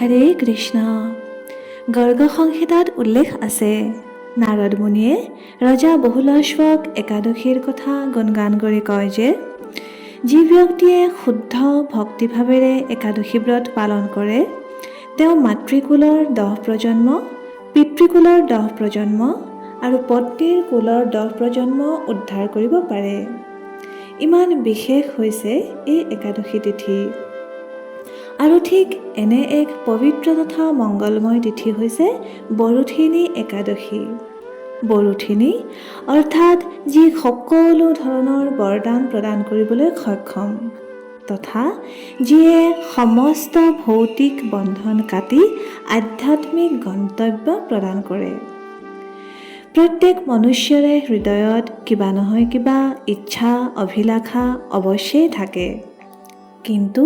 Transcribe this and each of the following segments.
হৰে কৃষ্ণ। গৰ্গ সংহিতাত উল্লেখ আছে, নাৰদ মুনিয়ে ৰজা বহুলাশ্বক একাদশীৰ কথা গুণগান কৰি কয় যে, যি ব্যক্তিয়ে শুদ্ধ ভক্তিভাৱেৰে একাদশী ব্ৰত পালন কৰে, তেওঁ মাতৃকুলৰ দহ প্ৰজন্ম, পিতৃকুলৰ দহ প্ৰজন্ম আৰু পত্নীৰ কুলৰ দহ প্ৰজন্ম উদ্ধাৰ কৰিব পাৰে। ইমান বিশেষ হৈছে এই একাদশী তিথি। আৰু ঠিক এনে এক পবিত্ৰ তথা মংগলময় তিথি হৈছে বৰুথিনী একাদশী। বৰুথিনী অৰ্থাৎ যি সকলো ধৰণৰ বৰদান প্ৰদান কৰিবলৈ সক্ষম, তথা যিয়ে সমস্ত ভৌতিক বন্ধন কাটি আধ্যাত্মিক গন্তব্য প্ৰদান কৰে। প্ৰত্যেক মনুষ্যৰে হৃদয়ত কিবা নহয় কিবা ইচ্ছা, অভিলাষা অৱশ্যেই থাকে। কিন্তু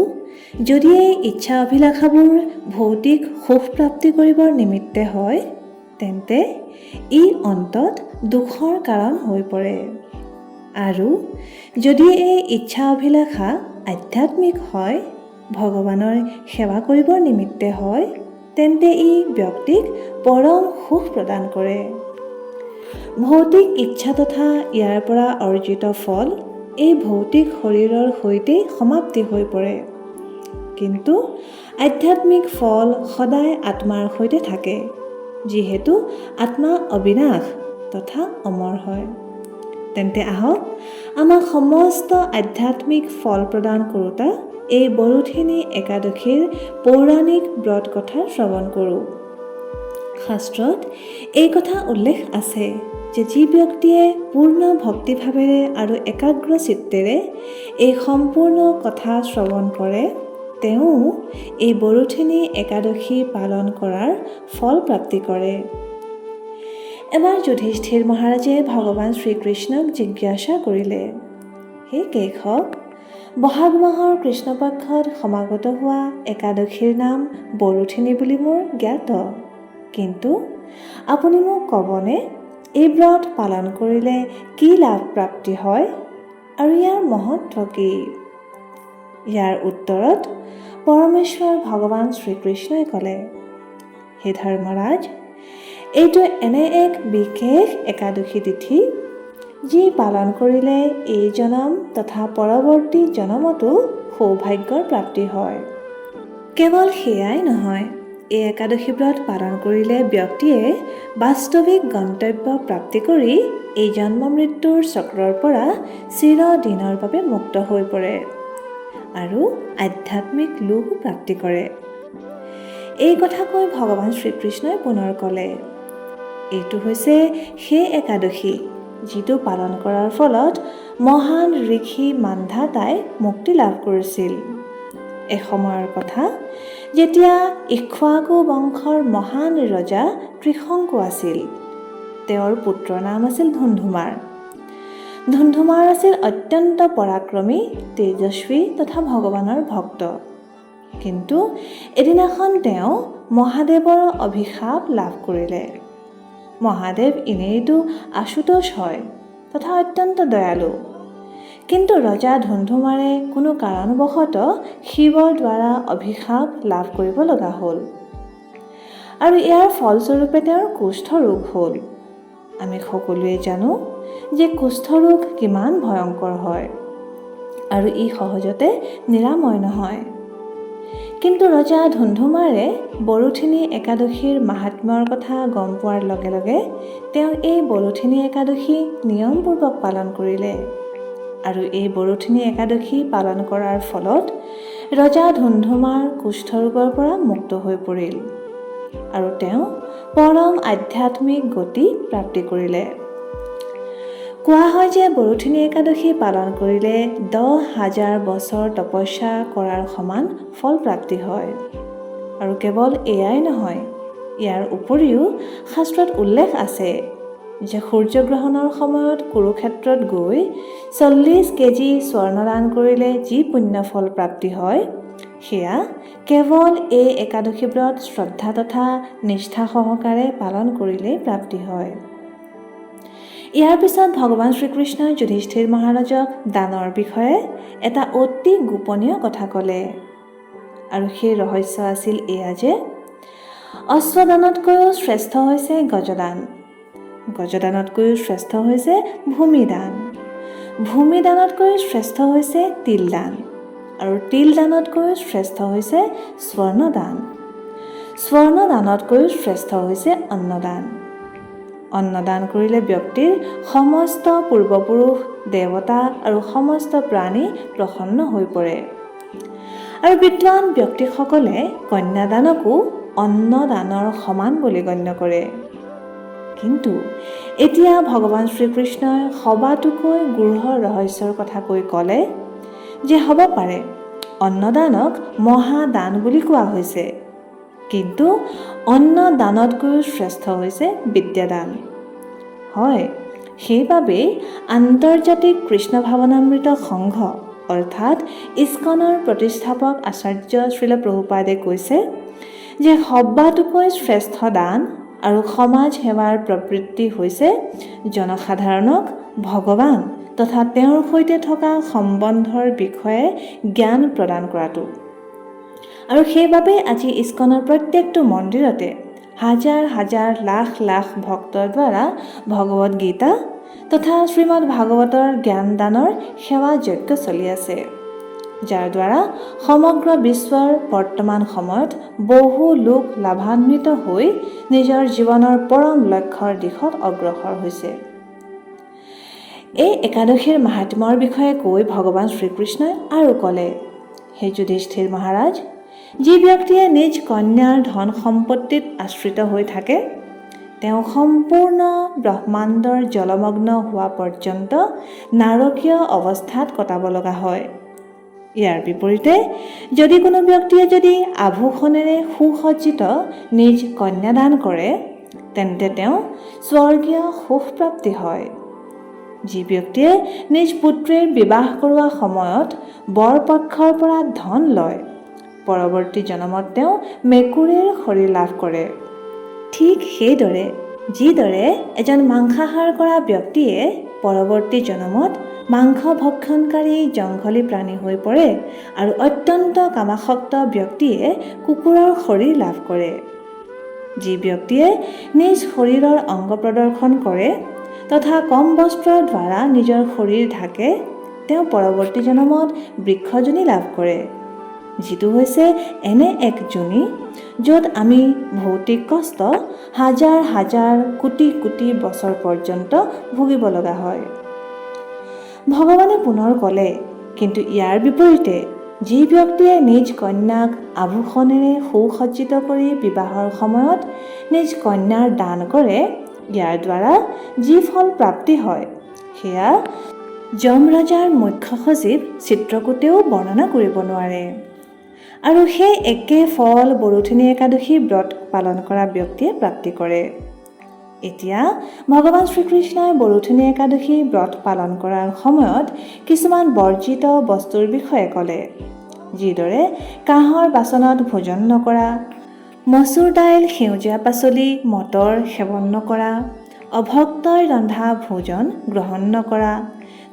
যদি এই ইচ্ছা অভিলাষাবোৰ ভৌতিক সুখ প্ৰাপ্তি কৰিবৰ নিমিত্তে হয়, তেন্তে ই অন্তত দুখৰ কাৰণ হৈ পৰে। আৰু যদি এই ইচ্ছা অভিলাষা আধ্যাত্মিক হয়, ভগৱানৰ সেৱা কৰিবৰ নিমিত্তে হয়, তেন্তে ই ব্যক্তিক পৰম সুখ প্ৰদান কৰে। ভৌতিক ইচ্ছা তথা ইয়াৰ পৰা অৰ্জিত ফল এই ভৌতিক শৰীৰৰ সৈতেই সমাপ্তি হৈ পৰে। কিন্তু আধ্যাত্মিক ফল সদায় আত্মাৰ সৈতে থাকে যিহেতু আত্মা অবিনাশ তথা অমৰ হয়। তেন্তে আহক আমাক সমস্ত আধ্যাত্মিক ফল প্ৰদান কৰোঁতা এই বৰুথিনী একাদশীৰ পৌৰাণিক ব্ৰত কথা শ্ৰৱণ কৰোঁ। শাস্ত্ৰত এই কথা উল্লেখ আছে। যে যি ব্যক্তিয়ে পূৰ্ণ ভক্তিভাৱেৰে আৰু একাগ্ৰ চিত্তেৰে এই সম্পূৰ্ণ কথা শ্ৰৱণ কৰে, তেওঁ এই বৰুথিনী একাদশী পালন কৰাৰ ফল প্ৰাপ্তি কৰে। এবাৰ যুধিষ্ঠিৰ মহাৰাজে ভগৱান শ্ৰীকৃষ্ণক জিজ্ঞাসা কৰিলে, হে কেশৱ, বহাগ মাহৰ কৃষ্ণপক্ষত সমাগত হোৱা একাদশীৰ নাম বৰুথিনী বুলি মোৰ জ্ঞাত। কিন্তু আপুনি মোক ক'বনে? এই ব্ৰত পালন কৰিলে কি লাভ প্ৰাপ্তি হয়? আৰু ইয়াৰ মহত্ব কি? ইয়াৰ উত্তৰত পৰমেশ্বৰ ভগৱান শ্ৰীকৃষ্ণই ক'লে, হে ধৰ্মৰাজ, এইটো এনে এক বিশেষ একাদশী তিথি, যি পালন কৰিলে এই জনম তথা পৰৱৰ্তী জনমতো সৌভাগ্যৰ প্ৰাপ্তি হয়। কেৱল সেয়াই নহয় এই একাদশী ব্ৰত পালন কৰিলে ব্যক্তিয়ে বাস্তৱিক গন্তব্য প্ৰাপ্তি কৰি এই জন্ম মৃত্যুৰ চক্ৰৰ পৰা চিৰদিনৰ বাবে মুক্ত হৈ পৰে আৰু আধ্যাত্মিক লোকো প্ৰাপ্তি কৰে। এই কথা কৈ ভগৱান শ্ৰীকৃষ্ণই পুনৰ ক'লে এইটো হৈছে সেই একাদশী যিটো পালন কৰাৰ ফলত মহান ঋষি মান্ধাতাই মুক্তি লাভ কৰিছিল। এসময়ৰ কথা যেতিয়া ইক্ষ্বাকু বংশৰ মহান ৰজা ত্ৰিশংকু আছিল, তেওঁৰ পুত্ৰৰ নাম আছিল ধুন্ধুমাৰ। ধুন্ধুমাৰ আছিল অত্যন্ত পৰাক্ৰমী, তেজস্বী তথা ভগৱানৰ ভক্ত। কিন্তু এদিনাখন তেওঁ মহাদেৱৰ অভিশাপ লাভ কৰিলে। মহাদেৱ এনেইতো আশুতোষ হয় তথা অত্যন্ত দয়ালু। কিন্তু ৰজা ধুন্ধুমাৰে কোনো কাৰণবশতঃ শিৱৰ দ্বাৰা অভিশাপ লাভ কৰিব লগা হ'ল। আৰু ইয়াৰ ফলস্বৰূপে তেওঁৰ কুষ্ঠ ৰোগ হ'ল। আমি সকলোৱে জানো যে কুষ্ঠৰোগ কিমান ভয়ংকৰ হয় আৰু ই সহজতে নিৰাময় নহয়। কিন্তু ৰজা ধুন্ধুমাৰে বড়োথিনী একাদশীৰ মাহাত্ম্যৰ কথা গম পোৱাৰ লগে লগে তেওঁ এই বড়োথিনী একাদশী নিয়মপূৰ্বক পালন কৰিলে। আৰু এই বড়োথিনী একাদশী পালন কৰাৰ ফলত ৰজা ধুন্ধুমাৰ কুষ্ঠৰোগৰ পৰা মুক্ত হৈ পৰিল। আৰু তেওঁ পৰম আধ্যাত্মিক গতি প্ৰাপ্তি কৰিলে। কোৱা হয় যে বৰুথিনী একাদশী পালন কৰিলে দহ হাজাৰ বছৰ তপস্যা কৰাৰ সমান ফল প্ৰাপ্তি হয়। আৰু কেৱল এয়াই নহয় ইয়াৰ উপৰিও শাস্ত্ৰত উল্লেখ আছে যে সূৰ্যগ্ৰহণৰ সময়ত কুৰুক্ষেত্ৰত গৈ চল্লিছ কেজি স্বৰ্ণদান কৰিলে যি পুণ্যফল প্ৰাপ্তি হয় সেয়া কেৱল এই একাদশী ব্ৰত শ্ৰদ্ধা তথা নিষ্ঠা সহকাৰে পালন কৰিলেই প্ৰাপ্তি হয়। ইয়াৰ পিছত ভগৱান শ্ৰীকৃষ্ণই যুধিষ্ঠিৰ মহাৰাজক দানৰ বিষয়ে এটা অতি গোপনীয় কথা ক'লে। আৰু সেই ৰহস্য আছিল এয়া যে অশ্বদানতকৈও শ্ৰেষ্ঠ হৈছে গজদান। গজদানতকৈও শ্ৰেষ্ঠ হৈছে ভূমিদান। ভূমিদানতকৈ শ্ৰেষ্ঠ হৈছে তিলদান আৰু তিলদানতকৈ শ্ৰেষ্ঠ হৈছে স্বৰ্ণদান। স্বৰ্ণদানতকৈও শ্ৰেষ্ঠ হৈছে অন্নদান। অন্নদান কৰিলে ব্যক্তিৰ সমস্ত পূৰ্বপুৰুষ দেৱতা আৰু সমস্ত প্ৰাণী প্ৰসন্ন হৈ পৰে। আৰু বিদ্বান ব্যক্তিসকলে কন্যাদানকো অন্নদানৰ সমান বুলি গণ্য কৰে। কিন্তু এতিয়া ভগৱান শ্ৰীকৃষ্ণই সবাতোকৈ গূঢ় ৰহস্যৰ কথা কৈ ক'লে যে হ'ব পাৰে অন্নদানক মহাদান বুলি কোৱা হৈছে। কিন্তু অন্নদানতকৈও শ্ৰেষ্ঠ হৈছে বিদ্যাদান। হয় সেইবাবেই আন্তৰ্জাতিক কৃষ্ণ ভাৱনামৃত সংঘ অৰ্থাৎ ইস্কনৰ প্ৰতিষ্ঠাপক আচাৰ্য শ্ৰীল প্ৰভুপাদে কৈছে যে সবাতোকৈ শ্ৰেষ্ঠ দান আৰু সমাজ সেৱাৰ প্ৰবৃত্তি হৈছে জনসাধাৰণক ভগৱান তথা তেওঁৰ সৈতে থকা সম্বন্ধৰ বিষয়ে জ্ঞান প্ৰদান কৰাটো। আৰু সেইবাবে আজি ইস্কনৰ প্ৰত্যেকটো মন্দিৰতে হাজাৰ হাজাৰ লাখ লাখ ভক্তৰ দ্বাৰা ভগৱদ গীতা তথা শ্ৰীমদ ভাগৱতৰ জ্ঞানদানৰ সেৱা যজ্ঞ চলি আছে। যাৰ দ্বাৰা সমগ্ৰ বিশ্বৰ বৰ্তমান সময়ত বহু লোক লাভান্বিত হৈ নিজৰ জীৱনৰ পৰম লক্ষ্যৰ দিশত অগ্ৰসৰ হৈছে। এই একাদশীৰ মাহাত্মৰ বিষয়ে কৈ ভগৱান শ্ৰীকৃষ্ণই আৰু ক'লে হে যুধিষ্ঠিৰ মহাৰাজ যি ব্যক্তিয়ে নিজ কন্যাৰ ধন সম্পত্তিত আশ্ৰিত হৈ থাকে তেওঁ সম্পূৰ্ণ ব্ৰহ্মাণ্ডৰ জলমগ্ন হোৱা পৰ্যন্ত নাৰকীয় অৱস্থাত কটাব লগা হয়। ইয়াৰ বিপৰীতে, যদি কোনো ব্যক্তিয়ে যদি আভূষণেৰে সুসজ্জিত নিজ কন্যাদান কৰে, তেন্তে তেওঁ স্বৰ্গীয় সুখপ্ৰাপ্তি হয়। যি ব্যক্তিয়ে নিজ পুত্ৰীৰ বিবাহ কৰোৱা সময়ত বৰপক্ষৰ পৰা ধন লয়, পৰৱৰ্তী জনমত তেওঁ মেকুৰীৰ শৰীৰ লাভ কৰে। ঠিক সেইদৰে যিদৰে এজন মাংসাহাৰ কৰা ব্যক্তিয়ে পৰৱৰ্তী জনমত মাংস ভক্ষণকাৰী জংঘলী প্ৰাণী হৈ পৰে আৰু অত্যন্ত কামাসক্ত ব্যক্তিয়ে কুকুৰৰ শৰীৰ লাভ কৰে। যি ব্যক্তিয়ে নিজ শৰীৰৰ অংগ প্ৰদৰ্শন কৰে তথা কম বস্ত্ৰৰ দ্বাৰা নিজৰ শৰীৰ ঢাকে তেওঁ পৰৱৰ্তী জনমত বৃক্ষজনী লাভ কৰে। যিটো হৈছে এনে এক জুনি য'ত আমি ভৌতিক কষ্ট, হাজাৰ হাজাৰ কোটি কোটি বছৰ পৰ্যন্ত ভুগিব লগা হয়। ভগৱানে পুনৰ ক'লে, কিন্তু ইয়াৰ বিপৰীতে, যি ব্যক্তিয়ে নিজ কন্যাক আভূষণেৰে সুসজ্জিত কৰি বিবাহৰ সময়ত নিজ কন্যাৰ দান কৰে, ইয়াৰ দ্বাৰা যি ফল প্ৰাপ্তি হয়, সেয়া যম ৰজাৰ মুখ্য সচিব চিত্ৰকূটেও বৰ্ণনা কৰিব নোৱাৰে। আৰু সেই একে ফল বৰথিনী একাদশী ব্ৰত পালন কৰা ব্যক্তিয়ে প্ৰাপ্তি কৰে। এতিয়া ভগৱান শ্ৰীকৃষ্ণই বৰথিনী একাদশী ব্ৰত পালন কৰাৰ সময়ত কিছুমান বৰ্জিত বস্তুৰ বিষয়ে ক'লে যিদৰে কাঁহৰ বাচনত ভোজন নকৰা মচুৰ দাইল সেউজীয়া পাচলি মটৰ সেৱন নকৰা অভক্তই ৰন্ধা ভোজন গ্ৰহণ নকৰা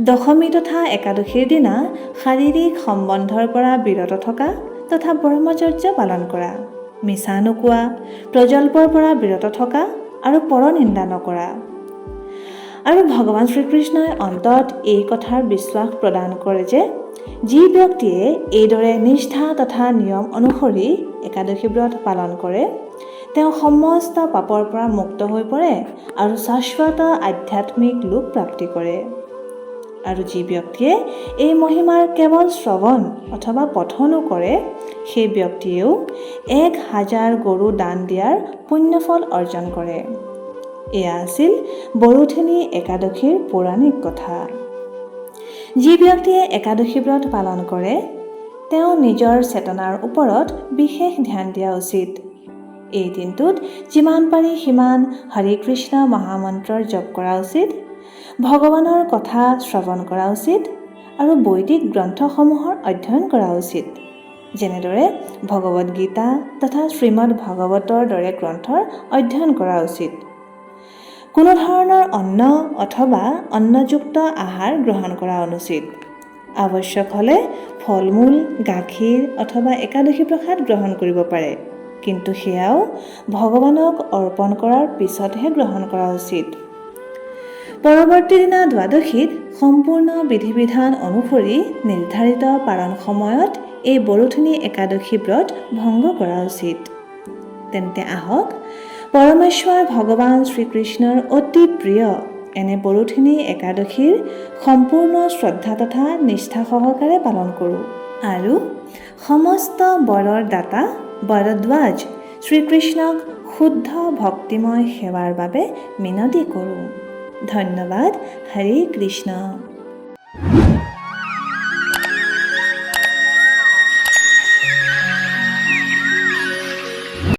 দশমী তথা একাদশীৰ দিনা শাৰীৰিক সম্বন্ধৰ পৰা বিৰত থকা তথা ব্ৰহ্মচৰ্য পালন কৰা মিছা নোকোৱা প্ৰজল্পৰ পৰা বিৰত থকা আৰু পৰনিন্দা নকৰা। আৰু ভগৱান শ্ৰীকৃষ্ণই অন্তত এই কথাৰ বিশ্বাস প্ৰদান কৰে যে যি ব্যক্তিয়ে এইদৰে নিষ্ঠা তথা নিয়ম অনুসৰি একাদশী ব্ৰত পালন কৰে তেওঁ সমস্ত পাপৰ পৰা মুক্ত হৈ পৰে আৰু শাশ্বত আধ্যাত্মিক লোক প্ৰাপ্তি কৰে। আৰু যি ব্যক্তিয়ে এই মহিমাৰ কেৱল শ্ৰৱণ অথবা পঠনো কৰে, সেই ব্যক্তিয়েও এক হাজাৰ গৰু দান দিয়াৰ পুণ্যফল অৰ্জন কৰে। এয়া আছিল বড়োথেনী একাদশীৰ পৌৰাণিক কথা। যি ব্যক্তিয়ে একাদশী ব্ৰত পালন কৰে, তেওঁ নিজৰ চেতনাৰ ওপৰত বিশেষ ধ্যান দিয়া উচিত। এই দিনটোত যিমান পাৰি সিমান হৰে কৃষ্ণ মহামন্ত্ৰৰ জপ কৰা উচিত। ভগৱানৰ কথা শ্ৰৱণ কৰা উচিত আৰু বৈদিক গ্ৰন্থসমূহৰ অধ্যয়ন কৰা উচিত। যেনেদৰে ভগৱদ গীতা তথা শ্ৰীমদ ভাগৱতৰ দৰে গ্ৰন্থৰ অধ্যয়ন কৰা উচিত। কোনো ধৰণৰ অন্ন অথবা অন্নযুক্ত আহাৰ গ্ৰহণ কৰা অনুচিত। আৱশ্যক হ'লে ফল মূল গাখীৰ অথবা একাদশী প্ৰসাদ গ্ৰহণ কৰিব পাৰে। কিন্তু সেয়াও ভগৱানক অৰ্পণ কৰাৰ পিছতহে গ্ৰহণ কৰা উচিত। পৰৱৰ্তী দিনা দ্বাদশীত সম্পূৰ্ণ বিধি বিধান অনুসৰি নিৰ্ধাৰিত পাৰণ সময়ত এই বৰথুনী একাদশী ব্ৰত ভংগ কৰা উচিত। তেন্তে আহক পৰমেশ্বৰ ভগৱান শ্ৰীকৃষ্ণৰ অতি প্ৰিয় এনে বৰথিনী একাদশীৰ সম্পূৰ্ণ শ্ৰদ্ধা তথা নিষ্ঠা সহকাৰে পালন কৰোঁ। আৰু সমস্ত বৰৰ দাতা বৰদ্বাজ শ্ৰীকৃষ্ণক শুদ্ধ ভক্তিময় সেৱাৰ বাবে মিনতি কৰোঁ। ধন্যবাদ হৰে কৃষ্ণ